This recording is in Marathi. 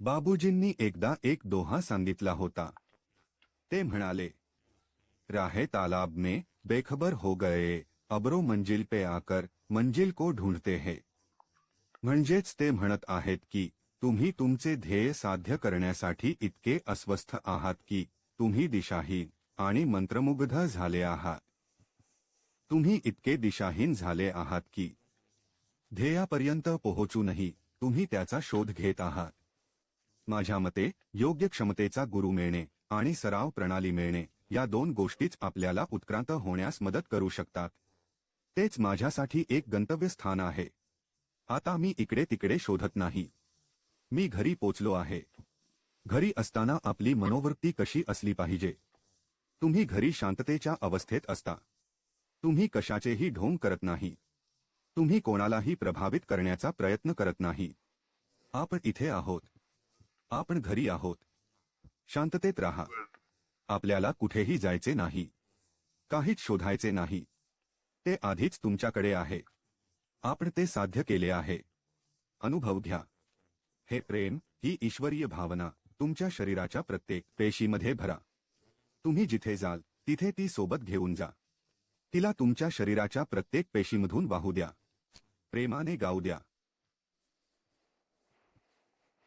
बाबूजींनी एकदा एक दोहा सांगितला होता. ते म्हणाले राहे तालाब में बेखबर हो गए अबरो मंजिल पे आकर मंजिल को ढूंढते है. म्हणजेच ते म्हणत आहेत की तुम्ही तुमचे ध्येय साध्य करण्यासाठी इतके अस्वस्थ आहात की तुम्ही दिशाहीन आणि मंत्रमुग्ध झाले आहात. तुम्ही इतके दिशाहीन झाले आहात की ध्येयापर्यंत पोहोचूनही तुम्ही त्याचा शोध घेत आहात. माझ्या मते योग्य क्षमतेचा गुरु मिळणे आणि सराव प्रणाली मिळणे या दोन गोष्टीच आपल्याला उत्क्रांत होण्यास मदत करू शकतात. तेच माझ्यासाठी एक गंतव्यस्थान आहे. आता मी इकडे तिकडे शोधत नाही. मी घरी पोचलो आहे. घरी असताना आपली मनोवृत्ती कशी असली पाहिजे? तुम्ही घरी शांततेच्या अवस्थेत असता. तुम्ही कशाचेही ढोंग करत नाही. तुम्ही कोणालाही प्रभावित करण्याचा प्रयत्न करत नाही. आपण इथे आहोत. आपण घरी आहोत. शांततेत राहा. आपल्याला कुठेही जायचे नाही. काहीच शोधायचे नाही. ते आधीच तुमच्याकडे आहे. आपण ते साध्य केले आहे. अनुभव घ्या. हे प्रेम ही ईश्वरीय भावना. तुमच्या शरीराच्या प्रत्येक पेशीमध्ये भरा. तुम्ही जिथे जाल तिथे ती सोबत घेऊन जा. तिला तुमच्या शरीराच्या प्रत्येक पेशीमधून वाहू द्या. प्रेमाने गाऊ द्या.